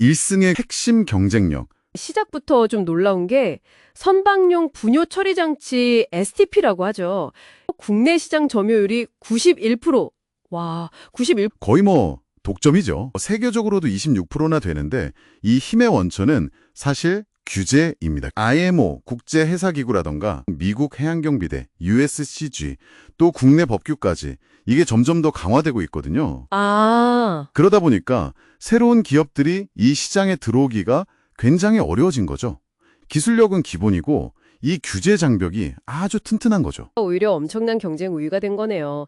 1승의 핵심 경쟁력. 시작부터 좀 놀라운 게 선박용 분뇨 처리 장치 STP라고 하죠. 국내 시장 점유율이 91%. 와, 91%. 거의 뭐 독점이죠. 세계적으로도 26%나 되는데 이 힘의 원천은 사실 규제입니다. IMO 국제해사기구라던가 미국 해양경비대, USCG, 또 국내 법규까지 이게 점점 더 강화되고 있거든요. 아, 그러다 보니까 새로운 기업들이 이 시장에 들어오기가 굉장히 어려워진 거죠. 기술력은 기본이고 이 규제 장벽이 아주 튼튼한 거죠. 오히려 엄청난 경쟁 우위가 된 거네요.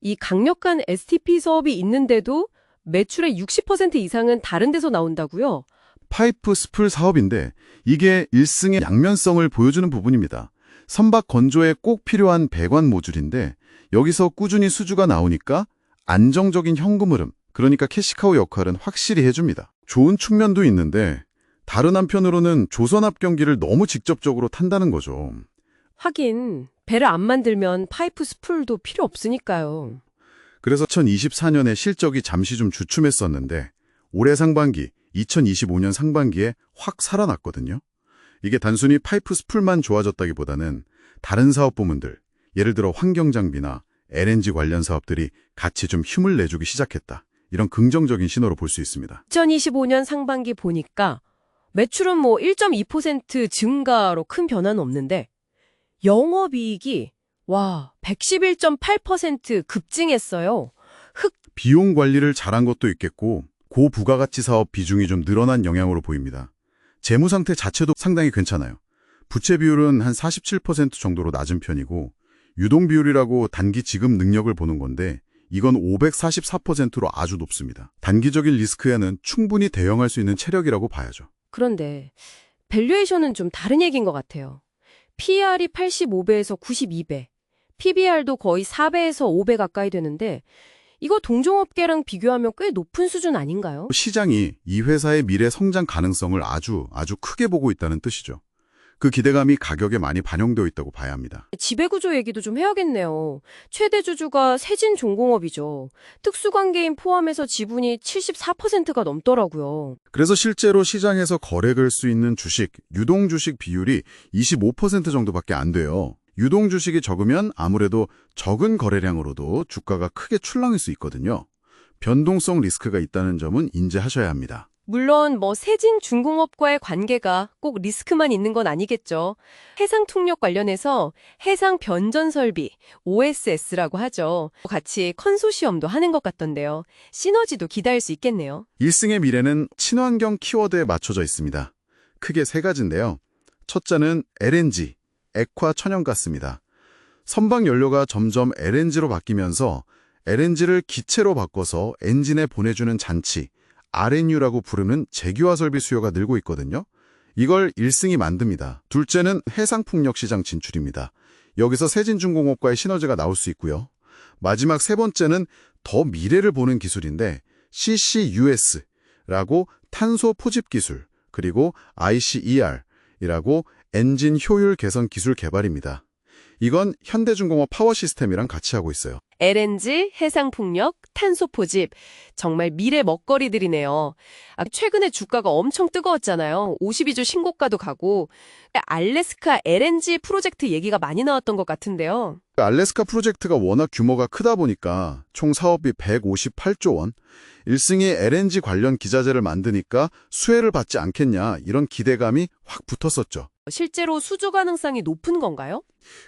이 강력한 STP 사업이 있는데도 매출의 60% 이상은 다른 데서 나온다고요? 파이프 스풀 사업인데 이게 일승의 양면성을 보여주는 부분입니다. 선박 건조에 꼭 필요한 배관 모듈인데 여기서 꾸준히 수주가 나오니까 안정적인 현금 흐름, 그러니까 캐시카우 역할은 확실히 해줍니다. 좋은 측면도 있는데 다른 한편으로는 조선압 경기를 너무 직접적으로 탄다는 거죠. 하긴 배를 안 만들면 파이프 스풀도 필요 없으니까요. 그래서 2024년에 실적이 잠시 좀 주춤했었는데 올해 상반기, 2025년 상반기에 확 살아났거든요. 이게 단순히 파이프 스풀만 좋아졌다기보다는 다른 사업 부문들, 예를 들어 환경장비나 LNG 관련 사업들이 같이 좀 힘을 내주기 시작했다. 이런 긍정적인 신호로 볼 수 있습니다. 2025년 상반기 보니까 매출은 뭐 1.2% 증가로 큰 변화는 없는데 영업이익이 와 111.8% 급증했어요. 비용 관리를 잘한 것도 있겠고 고부가가치 사업 비중이 좀 늘어난 영향으로 보입니다. 재무 상태 자체도 상당히 괜찮아요. 부채 비율은 한 47% 정도로 낮은 편이고 유동 비율이라고 단기 지급 능력을 보는 건데 이건 544%로 아주 높습니다. 단기적인 리스크에는 충분히 대응할 수 있는 체력이라고 봐야죠. 그런데 밸류에이션은 좀 다른 얘기인 것 같아요. PER이 85배에서 92배, PBR도 거의 4배에서 5배 가까이 되는데 이거 동종업계랑 비교하면 꽤 높은 수준 아닌가요? 시장이 이 회사의 미래 성장 가능성을 아주 아주 크게 보고 있다는 뜻이죠. 그 기대감이 가격에 많이 반영되어 있다고 봐야 합니다. 지배구조 얘기도 좀 해야겠네요. 최대 주주가 세진重공업이죠. 특수관계인 포함해서 지분이 74%가 넘더라고요. 그래서 실제로 시장에서 거래될 수 있는 주식, 유동 주식 비율이 25% 정도밖에 안 돼요. 유동 주식이 적으면 아무래도 적은 거래량으로도 주가가 크게 출렁일 수 있거든요. 변동성 리스크가 있다는 점은 인지하셔야 합니다. 물론 뭐 세진 중공업과의 관계가 꼭 리스크만 있는 건 아니겠죠. 해상통역 관련해서 해상 변전 설비, OSS라고 하죠. 같이 컨소시엄도 하는 것 같던데요. 시너지도 기대할 수 있겠네요. 1승의 미래는 친환경 키워드에 맞춰져 있습니다. 크게 세 가지인데요. 첫째는 LNG, 액화 천연가스입니다. 선박 연료가 점점 LNG로 바뀌면서 LNG를 기체로 바꿔서 엔진에 보내주는 잔치, RNU라고 부르는 재규화 설비 수요가 늘고 있거든요. 이걸 1승이 만듭니다. 둘째는 해상풍력 시장 진출입니다. 여기서 세진중공업과의 시너지가 나올 수 있고요. 마지막 세 번째는 더 미래를 보는 기술인데 CCUS라고 탄소 포집 기술, 그리고 ICER이라고 엔진 효율 개선 기술 개발입니다. 이건 현대중공업 파워 시스템이랑 같이 하고 있어요. LNG, 해상풍력, 탄소포집. 정말 미래 먹거리들이네요. 아, 최근에 주가가 엄청 뜨거웠잖아요. 52주 신고가도 가고. 알래스카 LNG 프로젝트 얘기가 많이 나왔던 것 같은데요. 알래스카 프로젝트가 워낙 규모가 크다 보니까 총 사업비 158조 원, 1승이 LNG 관련 기자재를 만드니까 수혜를 받지 않겠냐 이런 기대감이 확 붙었었죠. 실제로 수주 가능성이 높은 건가요?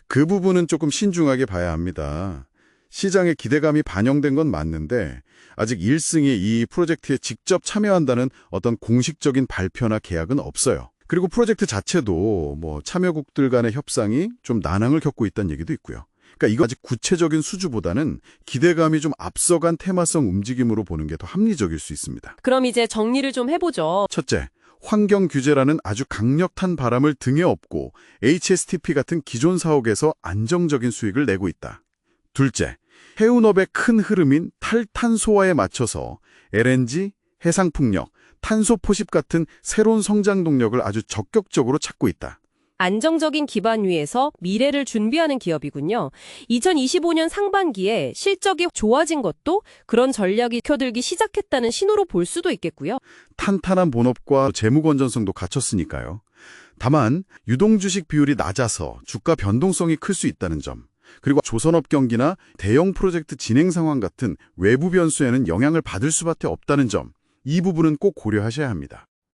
그 부분은 조금 신중하게 봐야 합니다. 시장의 기대감이 반영된 건 맞는데 아직 1승이 이 프로젝트에 직접 참여한다는 어떤 공식적인 발표나 계약은 없어요. 그리고 프로젝트 자체도 뭐 참여국들 간의 협상이 좀 난항을 겪고 있다는 얘기도 있고요. 그러니까 이거 아직 구체적인 수주보다는 기대감이 좀 앞서간 테마성 움직임으로 보는 게 더 합리적일 수 있습니다. 그럼 이제 정리를 좀 해보죠. 첫째, 환경 규제라는 아주 강력한 바람을 등에 업고 HSTP 같은 기존 사옥에서 안정적인 수익을 내고 있다. 둘째, 해운업의 큰 흐름인 탈탄소화에 맞춰서 LNG, 해상풍력, 탄소 포집 같은 새로운 성장 동력을 아주 적극적으로 찾고 있다. 안정적인 기반 위에서 미래를 준비하는 기업이군요. 2025년 상반기에 실적이 좋아진 것도 그런 전략이 켜들기 시작했다는 신호로 볼 수도 있겠고요. 탄탄한 본업과 재무 건전성도 갖췄으니까요. 다만 유동주식 비율이 낮아서 주가 변동성이 클 수 있다는 점, 그리고 조선업 경기나 대형 프로젝트 진행 상황 같은 외부 변수에는 영향을 받을 수밖에 없다는 점, 이 부분은 꼭 고려하셔야 합니다.